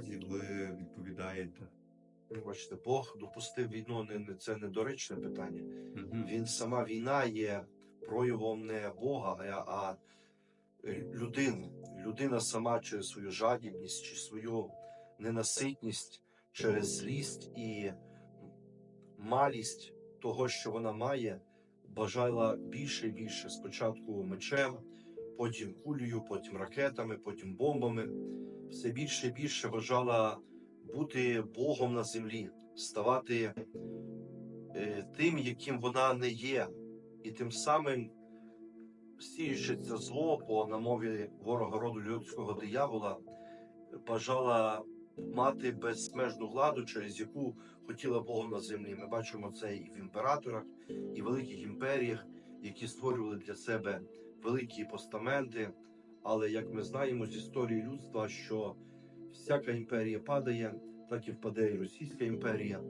ситуації, коли відповідаєте? Ну, Бачите, Бог допустив війну, не, не це недоречне питання. Мгм. Він сама війна є проявом не Бога, а, а е, людини. Людина сама через свою жадібність чи свою ненаситність, через злість і малість того, що вона має, бажала більше і більше. Спочатку мечем, потім кулею, потім ракетами, потім бомбами. Все більше і більше бажала бути Богом на землі, ставати е, тим, яким вона не є, і тим самим сіючи це зло по на мові ворога роду людського диявола, бажала мати безмежну владу, через яку хотіла Богом на землі. Ми бачимо це і в імператорах, і в великих імперіях, які створювали для себе великі постаменти. Але як ми знаємо з історії людства, що всяка імперія падає, так і впаде і Російська імперія.